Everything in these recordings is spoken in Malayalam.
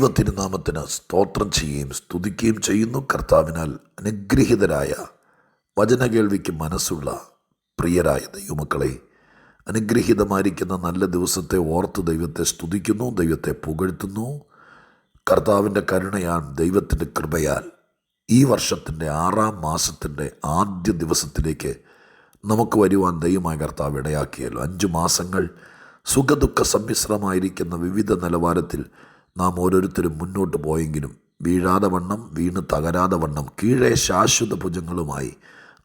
ദൈവ തിരുനാമത്തിന് സ്തോത്രം ചെയ്യുകയും സ്തുതിക്കുകയും ചെയ്യുന്നു. കർത്താവിനാൽ അനുഗ്രഹീതരായ വചന കേൾവിക്ക് മനസ്സുള്ള പ്രിയരായ ദൈവമക്കളെ അനുഗ്രഹീതമായിരിക്കുന്ന നല്ല ദിവസത്തെ ഓർത്ത് ദൈവത്തെ സ്തുതിക്കുന്നു ദൈവത്തെ പുകഴ്ത്തുന്നു. കർത്താവിന്റെ കരുണയാൽ ദൈവത്തിന്റെ കൃപയാൽ ഈ വർഷത്തിന്റെ ആറാം മാസത്തിന്റെ ആദ്യ ദിവസത്തിലേക്ക് നമുക്ക് വരുവാൻ ദൈവമായ കർത്താവ് ഇടയാക്കിയല്ലോ. അഞ്ചു മാസങ്ങൾ സുഖദുഃഖ സമ്മിശ്രമായിരിക്കുന്ന വിവിധ നിലവാരത്തിൽ നാം ഓരോരുത്തരും മുന്നോട്ട് പോയെങ്കിലും വീഴാതെ വണ്ണം വീണ് തകരാതെ വണ്ണം കീഴെ ശാശ്വത ഭുജങ്ങളുമായി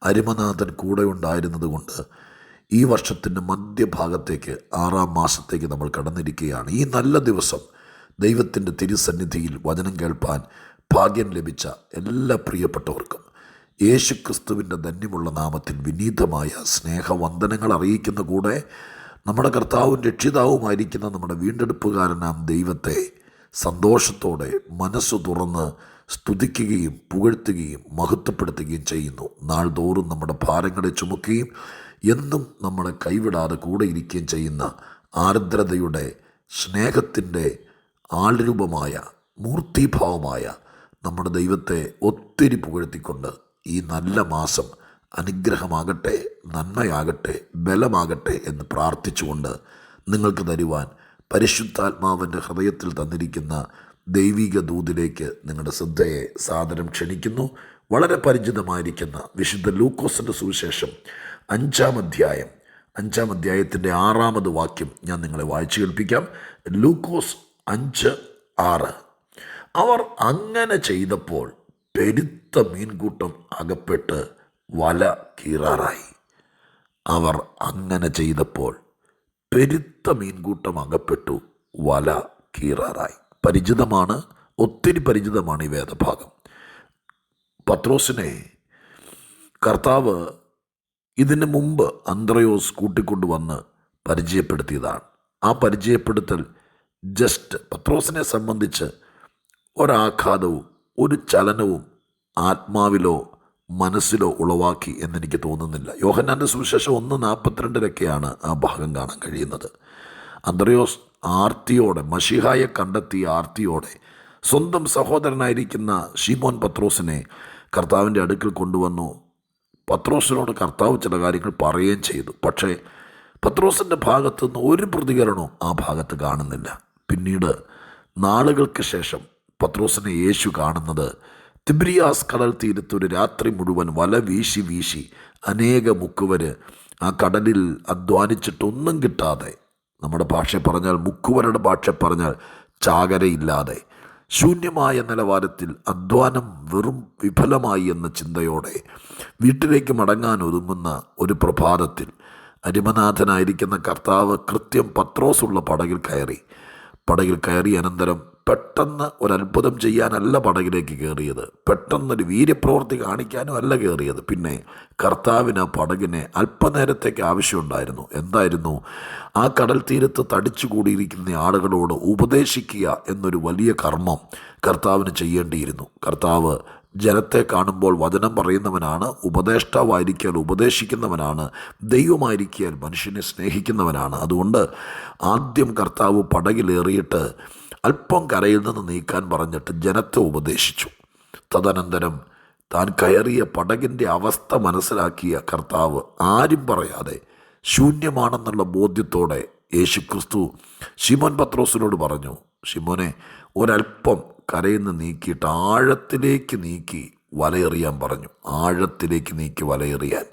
അരിമനാഥൻ കൂടെ ഉണ്ടായിരുന്നതുകൊണ്ട് ഈ വർഷത്തിന്റെ മധ്യഭാഗത്തേക്ക് ആറാം മാസത്തേക്ക് നമ്മൾ കടന്നിരിക്കുകയാണ്. ഈ നല്ല ദിവസം ദൈവത്തിന്റെ തിരുസന്നിധിയിൽ വചനം കേൾപ്പാൻ ഭാഗ്യം ലഭിച്ച എല്ലാ പ്രിയപ്പെട്ടവർക്കും യേശുക്രിസ്തുവിന്റെ ധന്യമുള്ള നാമത്തിൽ വിനീതമായ സ്നേഹവന്ദനങ്ങൾ അറിയിക്കുന്ന കൂടെ നമ്മുടെ കർത്താവും രക്ഷിതാവുമായിരിക്കുന്ന നമ്മുടെ വീണ്ടെടുപ്പുകാരനാം ദൈവത്തെ സന്തോഷത്തോടെ മനസ്സ് തുറന്ന് സ്തുതിക്കുകയും പുകഴ്ത്തുകയും മഹത്വപ്പെടുത്തുകയും ചെയ്യുന്നു. നാൾതോറും നമ്മുടെ ഭാരങ്ങളെ ചുമക്കുകയും എന്നും നമ്മളെ കൈവിടാതെ കൂടെ ഇരിക്കുകയും ചെയ്യുന്ന ആർദ്രതയുടെ സ്നേഹത്തിന്റെ ആൾരൂപമായ മൂർത്തിഭാവമായ നമ്മുടെ ദൈവത്തെ ഒത്തിരി പുകഴ്ത്തിക്കൊണ്ട് ഈ നല്ല മാസം അനുഗ്രഹമാകട്ടെ നന്മയാകട്ടെ ബലമാകട്ടെ എന്ന് പ്രാർത്ഥിച്ചുകൊണ്ട് നിങ്ങൾക്ക് തരുവാൻ പരിശുദ്ധാത്മാവിന്റെ ഹൃദയത്തിൽ തന്നിരിക്കുന്ന ദൈവിക ദൂതിലേക്ക് നിങ്ങളുടെ ശ്രദ്ധയെ സാദരം ക്ഷണിക്കുന്നു. വളരെ പരിചിതമായിരിക്കുന്ന വിശുദ്ധ ലൂക്കോസിന്റെ സുവിശേഷം അഞ്ചാം അധ്യായം അഞ്ചാം അധ്യായത്തിന്റെ ആറാമത് വാക്യം ഞാൻ നിങ്ങളെ വായിച്ചു കേൾപ്പിക്കാം. ലൂക്കോസ് അഞ്ച് ആറ്. അവർ അങ്ങനെ ചെയ്തപ്പോൾ പെരുത്ത മീൻകൂട്ടം അകപ്പെട്ട് വല കീറാറായി. അവർ അങ്ങനെ ചെയ്തപ്പോൾ പെരുത്ത മീൻകൂട്ടം അകപ്പെട്ടു വല കീറാറായി. പരിചിതമാണ് ഒത്തിരി പരിചിതമാണ് ഈ വേദഭാഗം. പത്രോസിനെ കർത്താവ് ഇതിന് മുമ്പ് അന്ത്രയോസ് കൂട്ടിക്കൊണ്ടുവന്ന് പരിചയപ്പെടുത്തിയതാണ്. ആ പരിചയപ്പെടുത്തൽ ജസ്റ്റ് പത്രോസിനെ സംബന്ധിച്ച് ഒരാഘാതവും ഒരു ചലനവും ആത്മാവിലോ മനസ്സിലോ ഉളവാക്കി എന്നെനിക്ക് തോന്നുന്നില്ല. യോഹന്നാന്റെ സുവിശേഷം ഒന്ന് നാൽപ്പത്തിരണ്ടിലൊക്കെയാണ് ആ ഭാഗം കാണാൻ കഴിയുന്നത്. അന്ത്രയോസ് ആർത്തിയോടെ മഷിഹായെ കണ്ടെത്തിയ ആർത്തിയോടെ സ്വന്തം സഹോദരനായിരിക്കുന്ന ഷിമോൻ പത്രോസിനെ കർത്താവിന്റെ അടുക്കൽ കൊണ്ടുവന്നു. പത്രോസിനോട് കർത്താവ് ചില കാര്യങ്ങൾ പറയുകയും ചെയ്തു. പക്ഷേ പത്രോസിന്റെ ഭാഗത്തു നിന്ന് ഒരു പ്രതികരണവും ആ ഭാഗത്ത് കാണുന്നില്ല. പിന്നീട് നാളുകൾക്ക് ശേഷം പത്രോസിനെ യേശു കാണുന്നത് തിബ്രിയാസ് കടൽ തീരത്ത് ഒരു രാത്രി മുഴുവൻ വല വീശി വീശി അനേക മുക്കുവര് ആ കടലിൽ അധ്വാനിച്ചിട്ടൊന്നും കിട്ടാതെ നമ്മുടെ ഭാഷ പറഞ്ഞാൽ മുക്കുവരുടെ ഭാഷ പറഞ്ഞാൽ ചാകരയില്ലാതെ ശൂന്യമായ നിലവാരത്തിൽ അധ്വാനം വെറും വിഫലമായി എന്ന ചിന്തയോടെ വീട്ടിലേക്ക് മടങ്ങാൻ ഒതുങ്ങുന്ന ഒരു പ്രഭാതത്തിൽ അരിമനാഥനായിരിക്കുന്ന കർത്താവ് കൃത്യം പത്രോസുള്ള പടകിൽ കയറി പടകിൽ കയറി അനന്തരം പെട്ടെന്ന് ഒരത്ഭുതം ചെയ്യാനല്ല പടകിലേക്ക് കയറിയത്. പെട്ടെന്നൊരു വീര്യപ്രവൃത്തി കാണിക്കാനും അല്ല കയറിയത്. പിന്നെ കർത്താവിന് ആ പടകിനെ അല്പനേരത്തേക്ക് ആവശ്യമുണ്ടായിരുന്നു. എന്തായിരുന്നു? ആ കടൽ തീരത്ത് തടിച്ചുകൂടിയിരിക്കുന്ന ആളുകളോട് ഉപദേശിക്കുക എന്നൊരു വലിയ കർമ്മം കർത്താവിന് ചെയ്യേണ്ടിയിരുന്നു. കർത്താവ് ജനത്തെ കാണുമ്പോൾ വചനം പറയുന്നവനാണ് ഉപദേഷ്ടാവായിരിക്കാൻ ഉപദേശിക്കുന്നവനാണ് ദൈവമായിരിക്കാൻ മനുഷ്യനെ സ്നേഹിക്കുന്നവനാണ്. അതുകൊണ്ട് ആദ്യം കർത്താവ് പടകിലേറിയിട്ട് അല്പം കരയിൽ നിന്ന് നീക്കാൻ പറഞ്ഞിട്ട് ജനത്തെ ഉപദേശിച്ചു. തദനന്തരം താൻ കയറിയ പടകിന്റെ അവസ്ഥ മനസ്സിലാക്കിയ കർത്താവ് ആരും പറയാതെ ശൂന്യമാണെന്നുള്ള ബോധ്യത്തോടെ യേശുക്രിസ്തു ശിമോൻ പത്രോസിനോട് പറഞ്ഞു ശിമോനെ ഒരല്പം കരയിൽ നിന്ന് നീക്കിയിട്ട് ആഴത്തിലേക്ക് നീക്കി വലയെറിയാൻ പറഞ്ഞു. ആഴത്തിലേക്ക് നീക്കി വലയെറിയാൻ.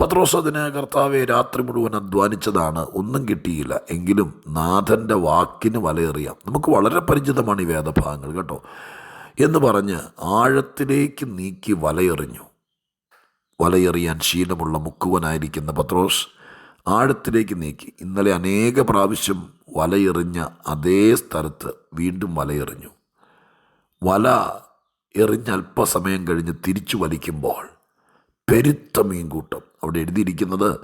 പത്രോസ് അതിന് കർത്താവെ രാത്രി മുഴുവൻ അധ്വാനിച്ചതാണ്. ഒന്നും കിട്ടിയില്ല. എങ്കിലും നാഥന്റെ വാക്കിന് വലയെറിയാം. നമുക്ക് വളരെ പരിചിതമാണ് ഈ വേദഭാഗങ്ങൾ കേട്ടോ. എന്ന് പറഞ്ഞ് ആഴത്തിലേക്ക് നീക്കി വലയെറിഞ്ഞു. വലയെറിയാൻ ശീലമുള്ള മുക്കുവനായിരിക്കുന്ന പത്രോസ് ആഴത്തിലേക്ക് നീക്കി. ഇന്നലെ അനേക പ്രാവശ്യം വലയെറിഞ്ഞ അതേ സ്ഥലത്ത് വീണ്ടും വലയെറിഞ്ഞു. വല എറിഞ്ഞ് അല്പസമയം കഴിഞ്ഞ് തിരിച്ചു വലിക്കുമ്പോൾ പെരുത്ത മീൻകൂട്ടം. അവിടെ എഴുതിയിരിക്കുന്നത്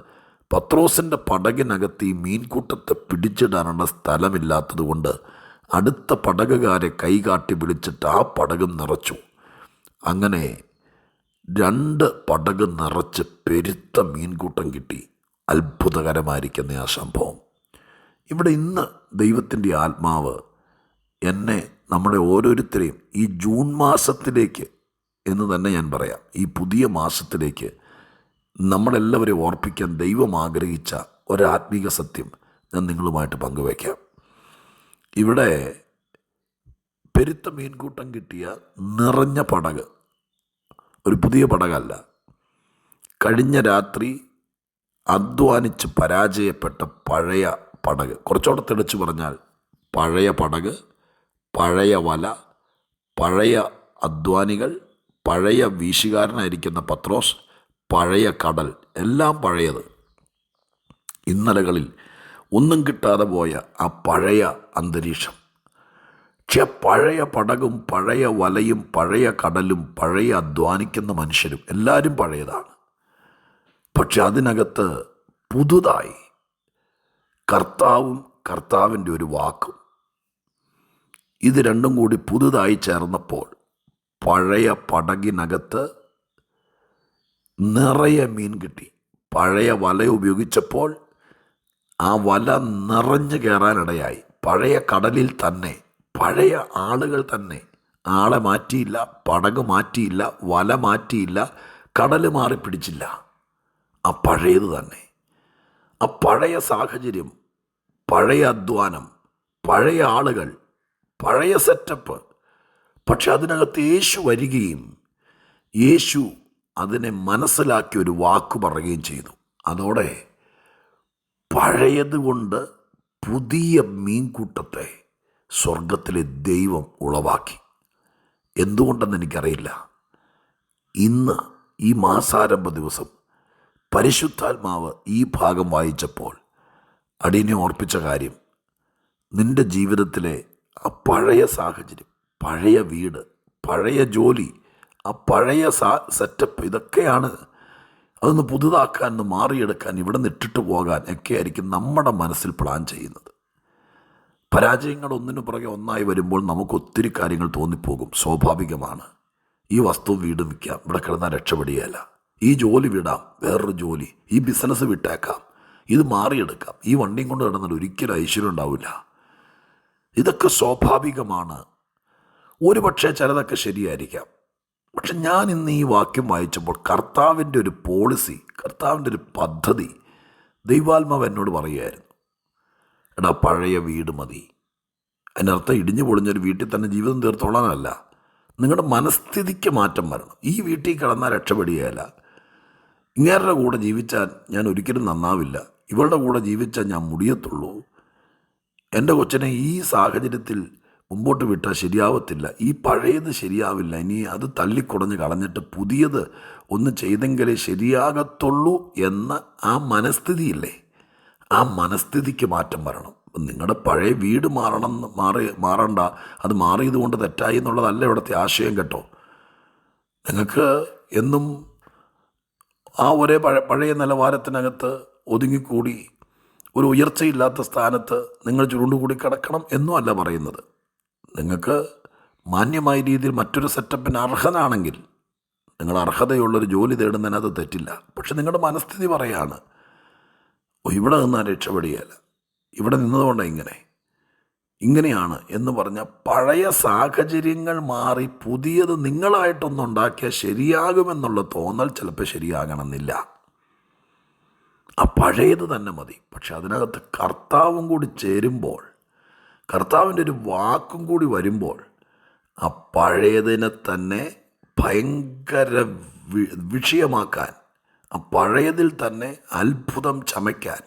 പത്രോസിന്റെ പടകിനകത്ത് ഈ മീൻകൂട്ടത്തെ പിടിച്ചിടാനുള്ള സ്ഥലമില്ലാത്തതുകൊണ്ട് അടുത്ത പടകുകാരെ കൈകാട്ടി വിളിച്ചിട്ട് ആ പടകും നിറച്ചു. അങ്ങനെ രണ്ട് പടക് നിറച്ച് പെരുത്ത മീൻകൂട്ടം കിട്ടി. അത്ഭുതകരമായിരിക്കുന്ന ആ സംഭവം. ഇവിടെ ഇന്ന് ദൈവത്തിന്റെ ആത്മാവ് എന്നെ നമ്മളെ ഓരോരുത്തരെയും ഈ ജൂൺ മാസത്തിലേക്ക് എന്ന് തന്നെ ഞാൻ പറയാം. ഈ പുതിയ മാസത്തിലേക്ക് നമ്മളെല്ലാവരെയും ഓർപ്പിക്കാൻ ദൈവം ആഗ്രഹിച്ച ഒരാത്മീക സത്യം ഞാൻ നിങ്ങളുമായിട്ട് പങ്കുവയ്ക്കാം. ഇവിടെ പെരുത്ത മീൻകൂട്ടം കിട്ടിയ നിറഞ്ഞ പടക് ഒരു പുതിയ പടകല്ല. കഴിഞ്ഞ രാത്രി അധ്വാനിച്ച് പരാജയപ്പെട്ട പഴയ പടക് കുറച്ചുകൂടെ തെളിച്ച് പറഞ്ഞാൽ പഴയ പടക് പഴയ വല പഴയ അധ്വാനികൾ പഴയ വീശുകാരനായിരിക്കുന്ന പത്രോസ് പഴയ കടൽ എല്ലാം പഴയത്. ഇന്നലകളിൽ ഒന്നും കിട്ടാതെ പോയ ആ പഴയ അന്തരീക്ഷം. പക്ഷെ പഴയ പടകും പഴയ വലയും പഴയ കടലും പഴയ അധ്വാനിക്കുന്ന മനുഷ്യരും എല്ലാവരും പഴയതാണ്. പക്ഷെ അതിനകത്ത് പുതുതായി കർത്താവും കർത്താവിന്റെ ഒരു വാക്കും ഇത് രണ്ടും കൂടി പുതുതായി ചേർന്നപ്പോൾ പഴയ പടകിനകത്ത് നിറയെ മീൻ കിട്ടി. പഴയ വല ഉപയോഗിച്ചപ്പോൾ ആ വല നിറഞ്ഞു കയറാനിടയായി. പഴയ കടലിൽ തന്നെ പഴയ ആളുകൾ തന്നെ. ആളെ മാറ്റിയില്ല പടക് മാറ്റിയില്ല വല മാറ്റിയില്ല കടൽ മാറി പിടിച്ചില്ല. ആ പഴയത് തന്നെ. ആ പഴയ സാഹചര്യം പഴയ അധ്വാനം പഴയ ആളുകൾ പഴയ സെറ്റപ്പ്. പക്ഷെ അതിനകത്ത് യേശു വരികയും യേശു അതിനെ മനസ്സിലാക്കി ഒരു വാക്ക് പറയുകയും ചെയ്തു. അതോടെ പഴയതുകൊണ്ട് പുതിയ മീൻകൂട്ടത്തെ സ്വർഗത്തിലെ ദൈവം ഉളവാക്കി. എന്തുകൊണ്ടെന്ന് എനിക്കറിയില്ല. ഇന്ന് ഈ മാസാരംഭ ദിവസം പരിശുദ്ധാത്മാവ് ഈ ഭാഗം വായിച്ചപ്പോൾ അടിയനെ ഓർപ്പിച്ച കാര്യം നിന്റെ ജീവിതത്തിലെ ആ പഴയ സാഹചര്യം പഴയ വീട് പഴയ ജോലി ആ പഴയ സാ സെറ്റപ്പ് ഇതൊക്കെയാണ് അതൊന്ന് പുതുതാക്കാൻ ഒന്ന് മാറിയെടുക്കാൻ ഇവിടെ ഇട്ടിട്ട് പോകാൻ ഒക്കെ ആയിരിക്കും നമ്മുടെ മനസ്സിൽ പ്ലാൻ ചെയ്യുന്നത്. പരാജയങ്ങൾ ഒന്നിനു പുറകെ ഒന്നായി വരുമ്പോൾ നമുക്ക് ഒത്തിരി കാര്യങ്ങൾ തോന്നിപ്പോകും സ്വാഭാവികമാണ്. ഈ വസ്തു വീട് വിൽക്കാം ഇവിടെ കിടന്നാൽ രക്ഷപ്പെടുകയല്ല. ഈ ജോലി വിടാം വേറൊരു ജോലി ഈ ബിസിനസ് വിട്ടേക്കാം ഇത് മാറിയെടുക്കാം. ഈ വണ്ടിയും കൊണ്ട് കിടന്നാൽ ഒരിക്കലും ഐശ്വര്യം ഉണ്ടാവില്ല. ഇതൊക്കെ സ്വാഭാവികമാണ്. ഒരു പക്ഷേ ചിലതൊക്കെ ശരിയായിരിക്കാം. പക്ഷെ ഞാൻ ഇന്ന് ഈ വാക്യം വായിച്ചപ്പോൾ കർത്താവിന്റെ ഒരു പോളിസി കർത്താവിന്റെ ഒരു പദ്ധതി ദൈവാത്മാവ് എന്നോട് പറയുമായിരുന്നു എടാ പഴയ വീട് മതി. അതിനർത്ഥം ഇടിഞ്ഞു പൊളിഞ്ഞൊരു വീട്ടിൽ തന്നെ ജീവിതം തീർത്തോളാനല്ല. നിങ്ങളുടെ മനസ്ഥിതിക്ക് മാറ്റം വരണം. ഈ വീട്ടിൽ കിടന്നാൽ രക്ഷപ്പെടുകയല്ല. ഇങ്ങേരുടെ കൂടെ ജീവിച്ചാൽ ഞാൻ ഒരിക്കലും നന്നാവില്ല. ഇവളുടെ കൂടെ ജീവിച്ചാൽ ഞാൻ മുടിയത്തുള്ളൂ. എന്റെ കൊച്ചിനെ ഈ സാഹചര്യത്തിൽ മുമ്പോട്ട് വിട്ടാൽ ശരിയാവത്തില്ല. ഈ പഴയത് ശരിയാവില്ല. ഇനി അത് തള്ളിക്കുടഞ്ഞ് കളഞ്ഞിട്ട് പുതിയത് ഒന്ന് ചെയ്തെങ്കിലേ ശരിയാകത്തുള്ളൂ എന്ന ആ മനസ്ഥിതിയില്ലേ? ആ മനസ്ഥിതിക്ക് മാറ്റം വരണം. നിങ്ങളുടെ പഴയ വീട് മാറണം മാറി മാറണ്ട. അത് മാറിയത് കൊണ്ട് തെറ്റായി എന്നുള്ളതല്ല ഇവിടുത്തെ ആശയം കേട്ടോ. നിങ്ങൾക്ക് എന്നും ആ ഒരേ പഴ പഴയ നിലവാരത്തിനകത്ത് ഒതുങ്ങിക്കൂടി ഒരു ഉയർച്ചയില്ലാത്ത സ്ഥാനത്ത് നിങ്ങൾ ചുരുണ്ടുകൂടി കിടക്കണം എന്നും അല്ല പറയുന്നത്. നിങ്ങൾക്ക് മാന്യമായ രീതിയിൽ മറ്റൊരു സെറ്റപ്പിന് അർഹനാണെങ്കിൽ നിങ്ങൾ അർഹതയുള്ളൊരു ജോലി തേടുന്നതിന് അത് തെറ്റില്ല. പക്ഷെ നിങ്ങളുടെ മനസ്ഥിതി പറയാണ് "ഓ, ഇവിടെ നിന്നാൽ രക്ഷപ്പെടുകയല്ല. ഇവിടെ നിന്നതുകൊണ്ട് ഇങ്ങനെ. ഇങ്ങനെയാണ് എന്ന് പറഞ്ഞ പഴയ സാഹചര്യങ്ങൾ മാറി പുതിയത് നിങ്ങളായിട്ടൊന്നുണ്ടാക്കിയാൽ ശരിയാകുമെന്നുള്ള തോന്നൽ ചിലപ്പോൾ ശരിയാകണമെന്നില്ല. ആ പഴയത് തന്നെ മതി. പക്ഷെ അതിനകത്ത് കർത്താവും കൂടി ചേരുമ്പോൾ കർത്താവിന്റെ ഒരു വാക്കും കൂടി വരുമ്പോൾ ആ പഴയതിനെ തന്നെ ഭയങ്കര വിഷയമാക്കാൻ ആ പഴയതിൽ തന്നെ അത്ഭുതം ചമയ്ക്കാൻ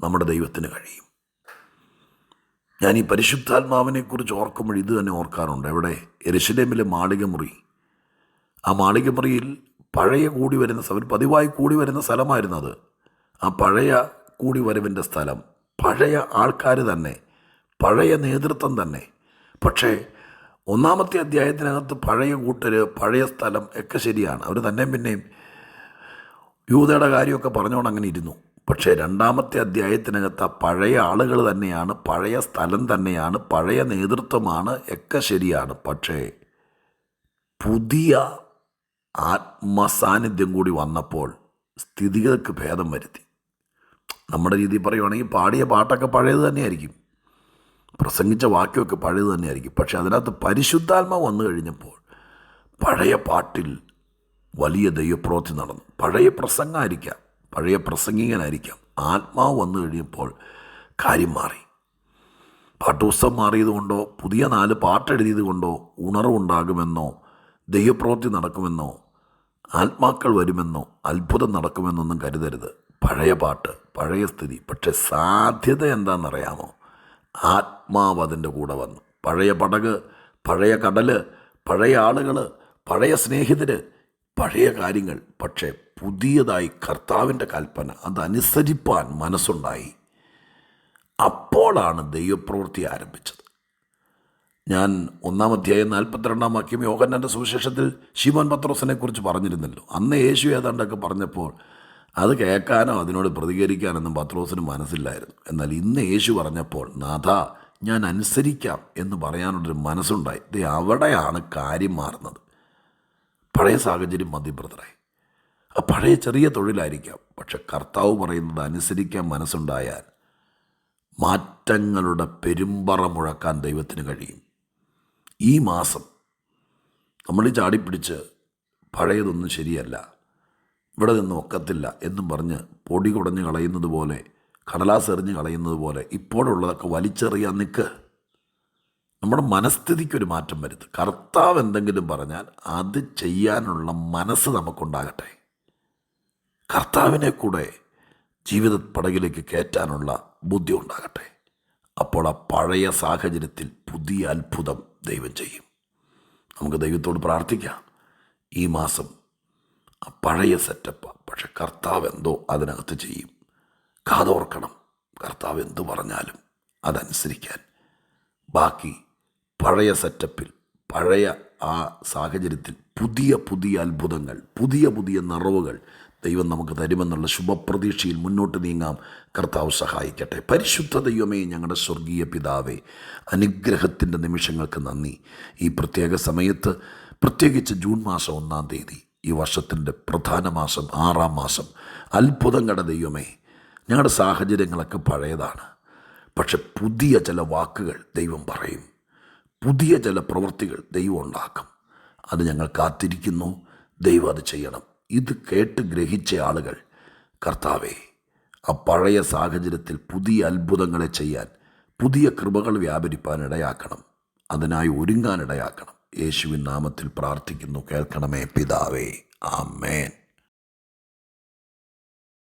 നമ്മുടെ ദൈവത്തിന് കഴിയും. ഞാൻ ഈ പരിശുദ്ധാത്മാവിനെക്കുറിച്ച് ഓർക്കുമ്പോൾ ഇത് തന്നെ ഓർക്കാറുണ്ട്. എവിടെ? എരിശിലേമിലെ മാളികമുറി. ആ മാളികമുറിയിൽ പഴയ കൂടി വരുന്ന സ്ഥലം പതിവായി കൂടി വരുന്ന സ്ഥലമായിരുന്നു അത്. ആ പഴയ കൂടി വരവിന്റെ സ്ഥലം പഴയ ആൾക്കാർ തന്നെ പഴയ നേതൃത്വം തന്നെ. പക്ഷേ ഒന്നാമത്തെ അധ്യായത്തിനകത്ത് പഴയ കൂട്ടർ പഴയ സ്ഥലം ഒക്കെ ശരിയാണ്. അവർ തന്നെ പിന്നെയും യൂതയുടെ കാര്യമൊക്കെ പറഞ്ഞുകൊണ്ട് അങ്ങനെ ഇരുന്നു. പക്ഷേ രണ്ടാമത്തെ അധ്യായത്തിനകത്ത് ആ പഴയ ആളുകൾ തന്നെയാണ് പഴയ സ്ഥലം തന്നെയാണ് പഴയ നേതൃത്വമാണ് ഒക്കെ ശരിയാണ്. പക്ഷേ പുതിയ ആത്മസാന്നിധ്യം കൂടി വന്നപ്പോൾ സ്ഥിതികൾക്ക് ഭേദം വരുത്തി. നമ്മുടെ രീതിയിൽ പറയുവാണെങ്കിൽ പാടിയ പാട്ടൊക്കെ പഴയത് തന്നെയായിരിക്കും. പ്രസംഗിച്ച വാക്യമൊക്കെ പഴയത് തന്നെയായിരിക്കും. പക്ഷേ അതിനകത്ത് പരിശുദ്ധാത്മാവ് വന്നു കഴിഞ്ഞപ്പോൾ പഴയ പാട്ടിൽ വലിയ ദൈവപ്രവൃത്തി നടന്നു. പഴയ പ്രസംഗമായിരിക്കാം പഴയ പ്രസംഗികനായിരിക്കാം. ആത്മാവ് വന്നു കഴിഞ്ഞപ്പോൾ കാര്യം മാറി. പാട്ടുപുസ്തകം മാറിയതുകൊണ്ടോ പുതിയ നാല് പാട്ടെഴുതിയത് കൊണ്ടോ ഉണർവുണ്ടാകുമെന്നോ ദൈവപ്രവൃത്തി നടക്കുമെന്നോ ആത്മാക്കൾ വരുമെന്നോ അത്ഭുതം നടക്കുമെന്നൊന്നും കരുതരുത്. പഴയ പാട്ട് പഴയ സ്ഥിതി. പക്ഷെ സാധ്യത എന്താണെന്നറിയാമോ? ആത്മാവ് അതിന്റെ കൂടെ വന്നു. പഴയ പടക് പഴയ കടൽ പഴയ ആളുകൾ പഴയ സ്നേഹിതര് പഴയ കാര്യങ്ങൾ. പക്ഷേ പുതിയതായി കർത്താവിന്റെ കൽപ്പന അതനുസരിപ്പാൻ മനസ്സുണ്ടായി. അപ്പോഴാണ് ദൈവപ്രവൃത്തി ആരംഭിച്ചത്. ഞാൻ ഒന്നാം അധ്യായം നാൽപ്പത്തിരണ്ടാം വാക്യം യോഗന്നന്റെ സുവിശേഷത്തിൽ ശിവൻ പത്രോസിനെ കുറിച്ച് പറഞ്ഞിരുന്നല്ലോ. അന്ന് യേശു ഏതാണ്ടൊക്കെ പറഞ്ഞപ്പോൾ അത് കേൾക്കാനോ അതിനോട് പ്രതികരിക്കാനൊന്നും പത്രോസിന് മനസ്സില്ലായിരുന്നു. എന്നാൽ ഇന്ന് യേശു പറഞ്ഞപ്പോൾ നാഥ ഞാൻ അനുസരിക്കാം എന്ന് പറയാനുള്ളൊരു മനസ്സുണ്ടായി. ഇത് അവിടെയാണ് കാര്യം മാറുന്നത്. പഴയ സാഹചര്യം മതി ബ്രദറെ. ആ പഴയ ചെറിയ തൊഴിലായിരിക്കാം. പക്ഷെ കർത്താവ് പറയുന്നത് അനുസരിക്കാൻ മനസ്സുണ്ടായാൽ മാറ്റങ്ങളുടെ പെരുമ്പറ മുഴക്കാൻ ദൈവത്തിന് കഴിയും. ഈ മാസം നമ്മൾ ചാടിപ്പിടിച്ച് പഴയതൊന്നും ശരിയല്ല. ഇവിടെ നിന്ന് ഒക്കത്തില്ല എന്നും പറഞ്ഞ് പൊടി കുടഞ്ഞ് കളയുന്നത് പോലെ കടലാസ് എറിഞ്ഞ് കളയുന്നത് പോലെ ഇപ്പോഴുള്ളതൊക്കെ വലിച്ചെറിയാൻ നിൽക്ക് നമ്മുടെ മനസ്ഥിതിക്കൊരു മാറ്റം വരുത്ത്. കർത്താവ് എന്തെങ്കിലും പറഞ്ഞാൽ അത് ചെയ്യാനുള്ള മനസ്സ് നമുക്കുണ്ടാകട്ടെ. കർത്താവിനെ കൂടെ ജീവിത പടകിലേക്ക് കയറ്റാനുള്ള ബുദ്ധി ഉണ്ടാകട്ടെ. അപ്പോൾ ആ പഴയ സാഹചര്യത്തിൽ പുതിയ അത്ഭുതം ദൈവം ചെയ്യും. നമുക്ക് ദൈവത്തോട് പ്രാർത്ഥിക്കാം. ഈ മാസം ആ പഴയ സെറ്റപ്പ് പക്ഷെ കർത്താവ് എന്തോ അതിനകത്ത് ചെയ്യും. കാതോർക്കണം. കർത്താവ് എന്തു പറഞ്ഞാലും അതനുസരിക്കാൻ. ബാക്കി പഴയ സെറ്റപ്പിൽ പഴയ ആ സാഹചര്യത്തിൽ പുതിയ പുതിയ അത്ഭുതങ്ങൾ പുതിയ പുതിയ നിറവുകൾ ദൈവം നമുക്ക് തരുമെന്നുള്ള ശുഭപ്രതീക്ഷയിൽ മുന്നോട്ട് നീങ്ങാം. കർത്താവ് സഹായിക്കട്ടെ. പരിശുദ്ധ ദൈവമേ ഞങ്ങളുടെ സ്വർഗീയ പിതാവേ അനുഗ്രഹത്തിന്റെ നിമിഷങ്ങൾക്ക് നന്ദി. ഈ പ്രത്യേക സമയത്ത് പ്രത്യേകിച്ച് ജൂൺ മാസം ഒന്നാം തീയതി ഈ വർഷത്തിന്റെ പ്രധാന മാസം ആറാം മാസം. അത്ഭുതങ്ങളുടെ ദൈവമേ ഞങ്ങളുടെ സാഹചര്യങ്ങളൊക്കെ പഴയതാണ്. പക്ഷെ പുതിയ ചില വാക്കുകൾ ദൈവം പറയും. പുതിയ ചില പ്രവൃത്തികൾ ദൈവം ഉണ്ടാക്കും. അത് ഞങ്ങൾ കാത്തിരിക്കുന്നു. ദൈവം അത് ചെയ്യണം. ഇത് കേട്ട് ഗ്രഹിച്ച ആളുകൾ കർത്താവേ ആ പഴയ സാഹചര്യത്തിൽ പുതിയ അത്ഭുതങ്ങളെ ചെയ്യാൻ പുതിയ കൃപകൾ വ്യാപരിപ്പാൻ ഇടയാക്കണം. അതിനായി ഒരുങ്ങാൻ ഇടയാക്കണം. യേശുവിൻ നാമത്തിൽ പ്രാർത്ഥിക്കുന്നു. കേൾക്കണമേ പിതാവേ. ആമേൻ.